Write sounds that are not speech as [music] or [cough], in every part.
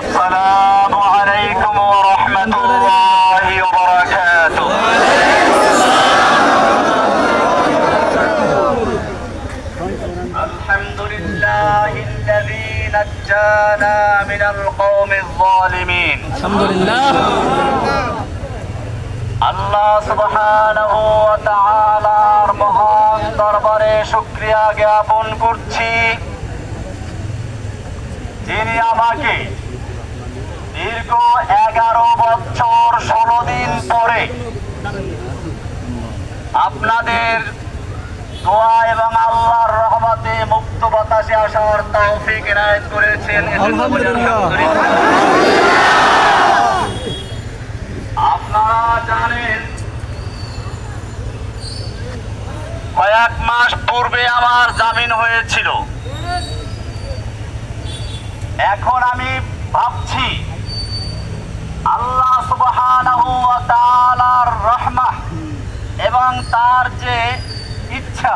السلام الحمد لله الذي نجانا من القوم الظالمين আলহামদুলিল্লাহ আল্লাহ সুবহানাহু ওয়া তাআলার মহান দরবারে শুকরিয়া জ্ঞাপন করছি যিনি আমাকে দীর্ঘ এগারো বছর ষোলো দিন পরে আপনাদের দোয়া এবং আল্লাহর রহমতে বাতাসে আসার তৌফিক এনায়েত করেছেন। আপনারা জানেন কয়েক মাস পূর্বে আমার জামিন হয়েছিল এখন আমি ভাবছি আল্লাহ সুবহানাহু ওয়া তাআলার রহমাহ এবং তার যে ইচ্ছা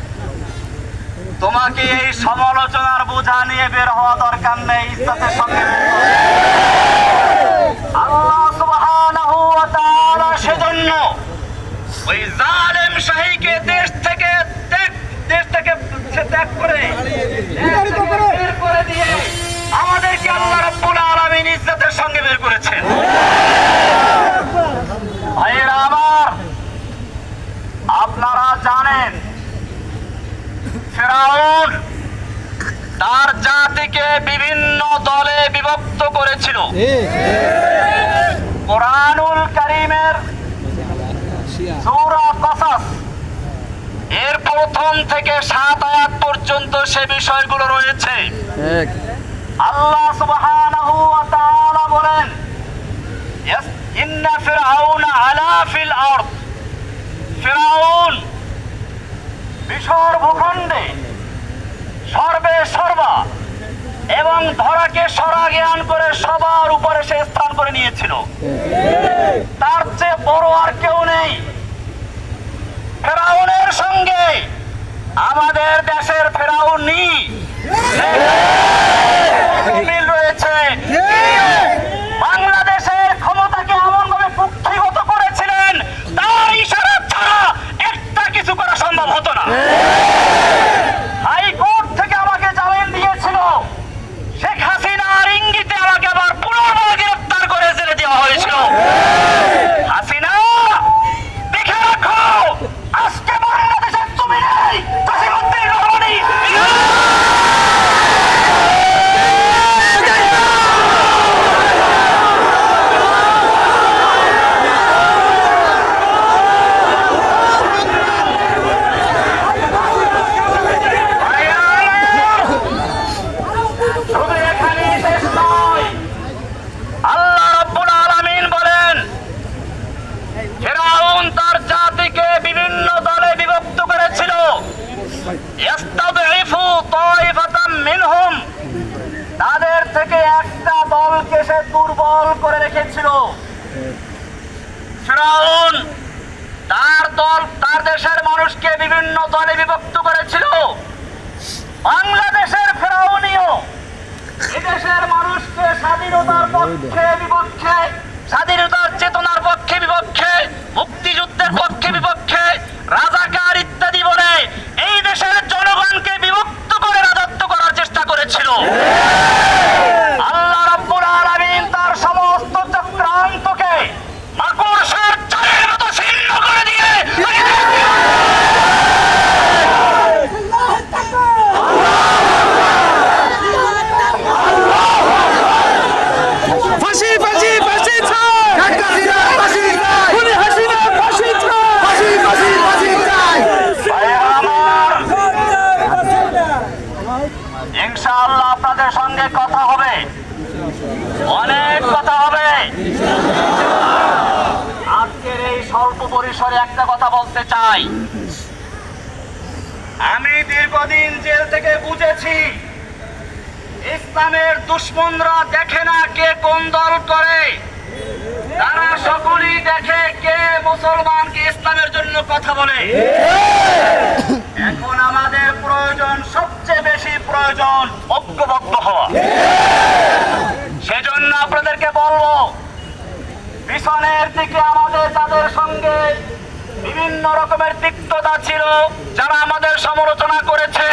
তোমাকে এই সমালোচনার বোঝা নিয়ে বের হওয়া দরকার নেই, ইজ্জতের সঙ্গে সেজন্য ওই দেশ থেকে দেশ থেকে করে আমাদেরকে আল্লাহ রাব্বুল আলামিন ইজ্জতের সঙ্গে বের করেছেন ভাইয়েরা আমার আপনারা জানেন ফেরাউন তার জাতিকে বিভিন্ন দলে বিভক্ত করেছিল। কোরআনুল কারীমের সূরা কসাস। এর প্রথম থেকে সাত আয়াত পর্যন্ত সে বিষয়গুলো রয়েছে। আল্লাহ সুবহানাহু ওয়া তাআলা বলেন ইয়াস ইন্না ফিরআউনা আলা ফিল আরদ। ফিরআউন মিশর ভূখণ্ডে সর্বে সর্বা। এবং ধরাকে সরা জ্ঞান করে সবার উপরে সে স্থান করে নিয়েছিল। তার চেয়ে বড় আর কেউ নেই। ফেরাউনের সঙ্গে আমাদের দেশের ফেরাউনি Yeah. [laughs] বাংলাদেশের ফেরাউনিও এদেশের মানুষকে স্বাধীনতার পক্ষে বিপক্ষে স্বাধীনতার চেতনার পক্ষে বিপক্ষে মুক্তিযুদ্ধের পক্ষে বিপক্ষে রাজাকার ইত্যাদি বলে এই দেশের জনগণকে বিভক্ত করে রাজত্ব করার চেষ্টা করেছিল আল্লাহ রাব্বুল আলামিন তার সমস্ত চক্রান্তকে মাকড়সার চালের মতো ছিন্ন করে দিয়ে কথা হবে অনেক কথা হবে আজকের এই স্বল্প পরিসরে একটা কথা বলতে চাই আমি দীর্ঘদিন জেল থেকে বুঝেছি ইসলামের দুশ্মনরা দেখে না কে কোন দল করে। তারা সকলেই দেখে কে মুসলমানকে ইসলামের জন্য কথা বলে। এখন আমাদের প্রয়োজন সবচেয়ে বেশি প্রয়োজন ঐক্যবদ্ধ হওয়া। সেজন্য আপনাদেরকে বলব, পিছনের দিকে আমাদের যাদের সঙ্গে বিভিন্ন রকমের তিক্ততা ছিল, যারা আমাদের সমালোচনা করেছে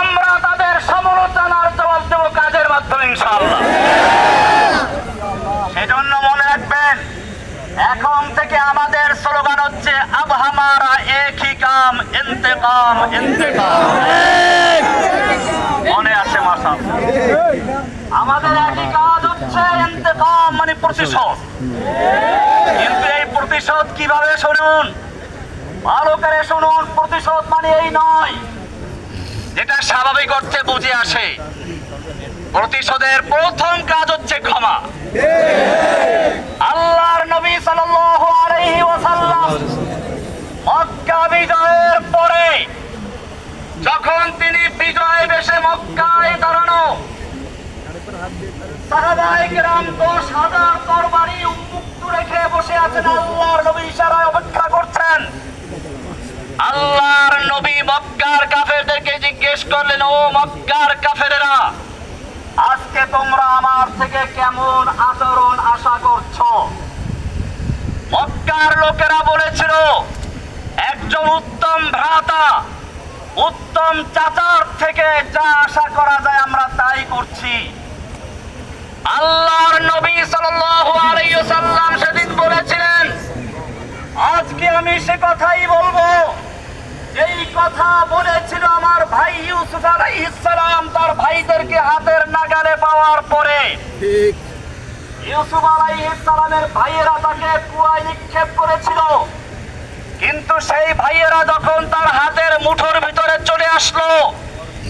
আমরা তাদের সমালোচনার জবাব দেব কাজের মাধ্যমে ইনশাআল্লাহ। সেজন্য মনে রাখবেন, এখন থেকে আমাদের স্লোগান হচ্ছে, আব হামারা একই কাম, ইন্তেকাম ইন্তেকাম। মনে আছে মাসা? আমাদের একই কাজ হচ্ছে ইন্তেকাম মানে প্রতিশোধ। কিন্তু এই প্রতিশোধ কীভাবে শুনুন? ভালো করে শুনুন, প্রতিশোধ মানে এই নয়। যেটা স্বাভাবিক অর্থে বুঝে আসে। প্রতিশোধের প্রথম কাজ হচ্ছে ক্ষমা। আল্লাহর নবী সাল্লাল্লাহু ওয়াসাল্লাম মক্কা বিজয়ের পরে যখন তিনি বিজয় বেশে মক্কায় দাঁড়ানো, সাহাবায়ে কেরাম তরবারি উন্মুক্ত রেখে বসে আছেন, আল্লাহর নবী ইশারায় অপেক্ষা করছেন। আল্লাহর নবী মক্কার কাফেরদেরকে জিজ্ঞেস করলেন, ও মক্কার কাফেরেরা তোমরা আমার থেকে কেমন আচরণ আশা করছ? মক্কার লোকেরা বলেছিল, একজন উত্তম ভ্রাতা, উত্তম চাচার থেকে যা আশা করা যায় আমরা তাই করছি। আল্লাহর নবী ওয়াসাল্লাম সেদিন বলেছিলেন, আজকে আমি সে কথাই বলব। এই কথা বলেছিল আমার ভাই ইউসুফ আলাইহিস সালাম তার ভাইদেরকে হাতের নাগালে পাওয়ার পরে ঠিক। ইউসুফ আলাইহিস সালামের ভাইয়েরা তাকে কুয়ায় নিক্ষেপ করেছিল। কিন্তু সেই ভাইয়েরা যখন তার হাতের মুঠোর ভিতরে চলে আসলো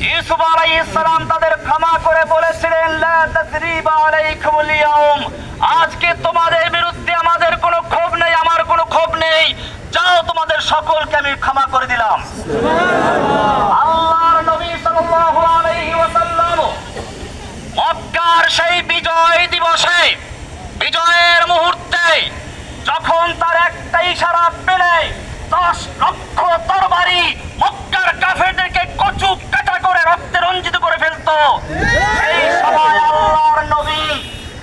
ইউসুফ আলাইহিস সালাম তাদের ক্ষমা করে বলেছিলেন লা তাসরিবা আলাইকুমুল ইয়াউম। আজকে তোমাদের বিরুদ্ধে আমাদের কোনো ক্ষোভ নেই আমার কোনো ক্ষোভ নেই। যাও, তোমাদের সকলকে আমি ক্ষমা করে দিলাম। নবী সেই বিজয় দিবসে, বিজয়ের মুহূর্তে যখন তার একটা ইশারা পেলে, দশ লক্ষ তরবারি মক্কার কাফেরদেরকে কচু কাটা করে রক্তে রঞ্জিত করে ফেলতো। সেই সময় আল্লাহর নবী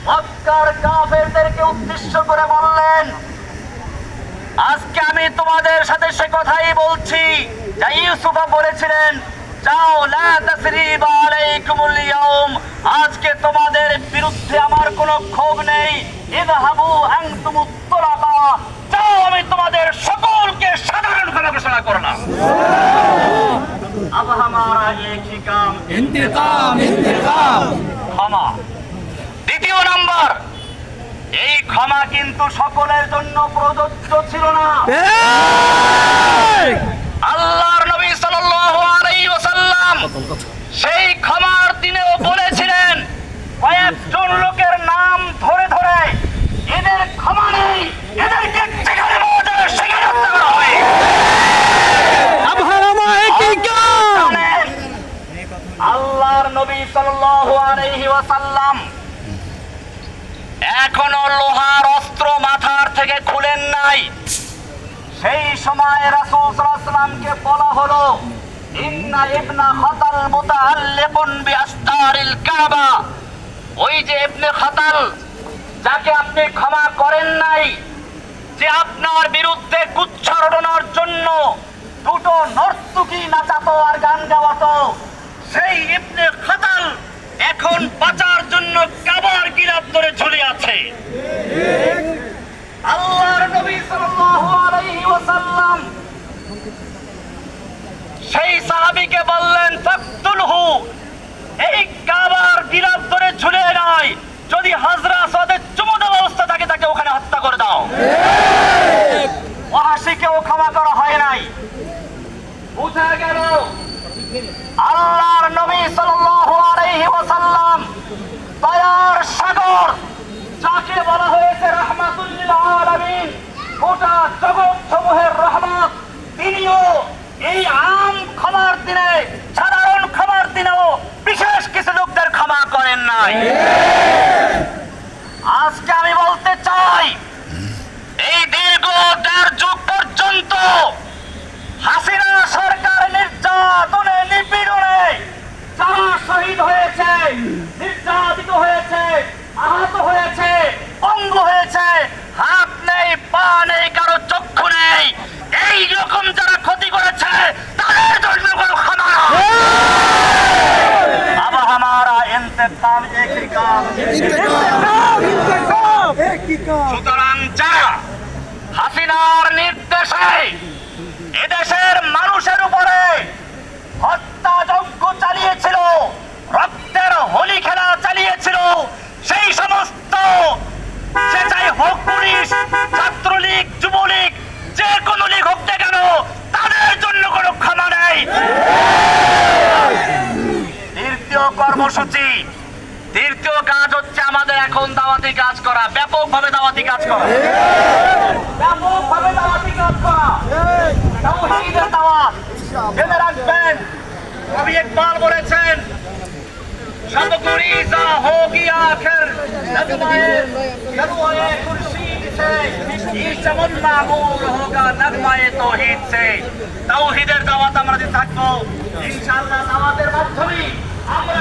মক্কার কাফেরদেরকে উদ্দেশ্য করে বললেন আমি তোমাদের সাথে সে কথাই বলছি যা ইউসুফা বলেছিলেন যাও লা তাসরিবা আলাইকুমুল ইয়াউম আজকে তোমাদের বিরুদ্ধে আমার কোনো ক্ষোভ নেই ইযহাবু আনতুম তুলাকা যাও আমি তোমাদের সকলকে সাধারণ ক্ষমা ঘোষণা করলাম अब हमारा एक ही काम इंतकाम इंतकाम ক্ষমা দ্বিতীয় নাম্বার এই ক্ষমা কিন্তু সকলের জন্য প্রযোজ্য ছিল না। আল্লাহর নবী সাল্লাম ওয়াসাল্লাম সেই ক্ষমার দিনেও বলেছিলেন কয়েকজন লোকের নাম ধরে ধরে এদের ক্ষমা নেই আল্লাহর নবী সাল্লাল্লাহু ওয়াসাল্লাম এখনও লোহার অস্ত্র মাথার থেকে খুলেন নাই। সেই সময় রাসূল সাল্লাল্লাহু বলা হলো, ইন্না ইবনা খাতাল মুতাআল্লিকুন বিআস্তারিল কাবা। ওই যে ইবনে খাতাল, যাকে আপনি ক্ষমা করেন নাই, যে আপনার বিরুদ্ধে গুচ্ছ রটনার জন্য দুটো নর্তকী নাচাতো আর গান গাওয়াতো, সেই ইবনে খাতাল এখন বাঁচার জন্য কাবার গিলাপ ধরে ঝুলে আছে। আল্লাহর নবী সাল্লাল্লাহু আলাইহি ওয়াসাল্লাম সেই সাহাবীকে বললেন ফাকতুলহু এই কাবার গিলাপ ধরে ঝুলে নয় যদি হাজরা আসাদের চুমু দেওয়া অবস্থা থাকে তাকে ওখানে হত্যা করে দাও। ওয়াহাসিকেও ক্ষমা করা হয় নাই। বুঝা গেল আল্লাহর নবী সাল্লাল্লাহু আলাইহি ওয়াসাল্লাম পায়ার সাগর, যাকে বলা হয়েছে রাহমাতুল লিল আলামিন, গোটা জগৎ সমূহের রহমত, তিনিও এই আম ক্ষমার দিনে, সাধারণ ক্ষমার দিনেও বিশেষ কিছু লোকদের ক্ষমা করেন নাই। আজকে আমি বলতে চাই, এই দীর্ঘ যুগ পর্যন্ত নেই পা নেই কারো চক্ষু নেই এই রকম যারা ক্ষতি করেছে তাদের জন্য কোনো ক্ষমা নয়। अब हमारा इंतकाम एक ही काम সুতরাং যারা কর্মসূচি তৃতীয় কাজ হচ্ছে আমাদের এখন দাওয়াতি কাজ করা ব্যাপকভাবে দাওয়াতি কাজ করা ব্যাপকভাবে দাওয়াতি কাজ করা তাওহীদের দাওয়াত জেনে রাখবেন কবি ইকবাল বলেছেন सब गुरीजा होगी आखिर नगमाए नगमाए खुर्शीद से ये चमन मामूर होगा नगमाए तौहीद से তাওহীদের দাওয়াত আমরা যে থাকবো ইনশাআল্লাহ দাওয়াতের মাধ্যমে আমরা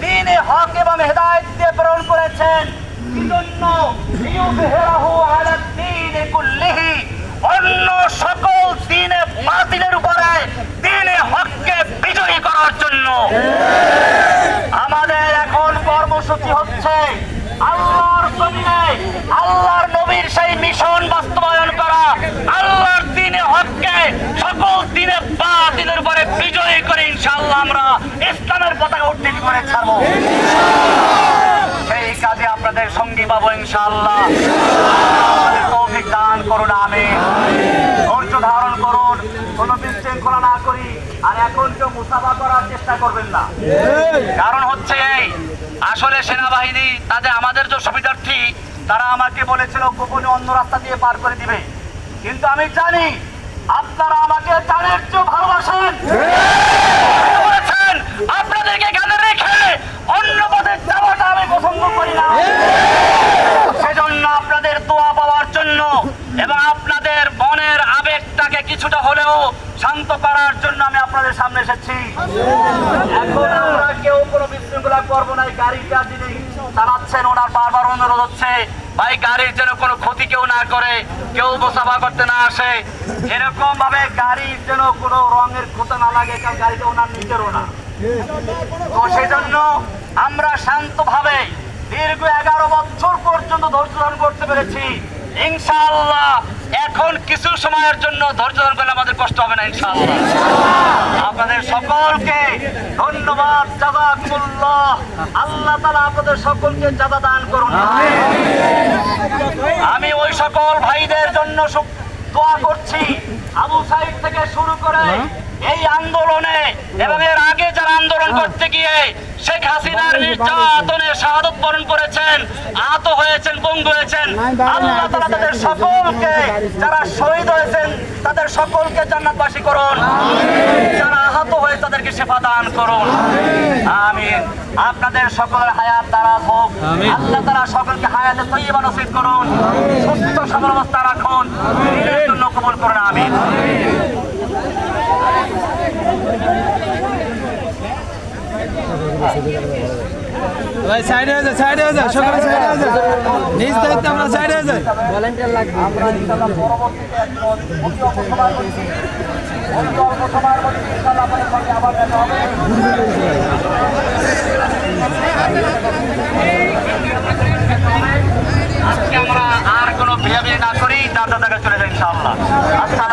দ্বীনে হক এবং হেদায়েত দিয়ে প্রেরণ করেছেন। আলা দ্বীনি কুল্লিহি, অন্য সকল দ্বীনে বাতিলের উপরে দ্বীনে হককে বিজয়ী করার জন্য। আমাদের এখন কর্মসূচি হচ্ছে আল্লাহর জমিনে আল্লাহর নবীর সেই মিশন বাস্তবায়ন করা। আল্লাহর দিনে হককে সকল দিনে বাতিলের উপরে বিজয়ী করে ইনশাআল্লাহ আমরা ইসলামের পতাকা উত্তীর্ণ করে ছাড়বো। সেই কাজে আপনাদের সঙ্গী পাবো ইনশাআল্লাহ। আমাদের তৌফিক দান করুন আমি ধৈর্য ধারণ করুন, কোনো বিশৃঙ্খলা না করি, আর এখন কেউ মুসাফা করার চেষ্টা করবেন না। কারণ হচ্ছে এই, আসলে সেনাবাহিনী তাদের আমাদের যে সুবিধার্থী, তারা আমাকে বলেছিল, গোপনে অন্য রাস্তা দিয়ে পার করে দিবে। কিন্তু আমি জানি, আপনারা আমাকে জানের চেয়েও ভালোবাসেন বলেছেন আপনাদেরকে এখানে রেখে অন্য পথে যাওয়াটা আমি পছন্দ করি না সেজন্য আপনাদের দোয়া পাওয়ার জন্য এবং আপনাদের মনের আবেগটাকে কিছুটা হলেও শান্ত করার জন্য আমি আপনাদের সামনে এসেছি এখন আমরা কেউ কোনো বিশৃঙ্খলা করব না এই গাড়িটা যিনি চালাচ্ছেন ওনার বারবার অনুরোধ হচ্ছে, ভাই, গাড়ির যেন কোনো ক্ষতি কেউ না করে, কেউ মোসাফা করতে না আসে। এরকম ভাবে গাড়ির যেন কোনো রঙের ক্ষতি না লাগে, কারণ গাড়িটা ওনার নিজেরও না। তো সেজন্য আমরা শান্তভাবে দীর্ঘ এগারো বছর পর্যন্ত ধৈর্য ধারণ করতে পেরেছি। ইনশাআল্লাহ এখন কিছু সময়ের জন্য ধৈর্য ধারণ করলে আমাদের কষ্ট হবে না ইনশাআল্লাহ। আপনাদের সকলকে ধন্যবাদ জাজাকুমুল্লাহ। আল্লাহ তাআলা আপনাদের সকলকে জাদা দান করুন। আমি ওই সকল ভাইদের জন্য দোয়া করছি। আবু সাইদ থেকে শুরু করে এই আন্দোলনে এবং এর আগে যারা আন্দোলন করতে গিয়ে শেখ হাসিনার নির্যাতনে শাহাদত বরণ করেছেন আহত হয়েছেন পঙ্গু হয়েছেন। আল্লাহ তাআলা তাদের সকলকে যারা শহীদ হয়েছেন তাদের সকলকে জান্নাতবাসী করুন। যারা আহত হয়ে তাদেরকে সেবা দান করুন। আমিন। আপনাদের সকলের হায়াত দারাজ হোক। আল্লাহ তারা সকলকে হায়াতে তৈবা নসিব করুন। সুস্থ সবল অবস্থা রাখুন। জন্য কবুল করুন। আমিন। ভাই সাইডে আছে সাইডে আছে সকালে সাইডে নিজ আমরা সাইডে ভলেন্টিয়ার লাগবে আমরা আর কোনো বিহেভিয়ার না করি তার দাদা চলে যাই ইনশাআল্লাহ আচ্ছা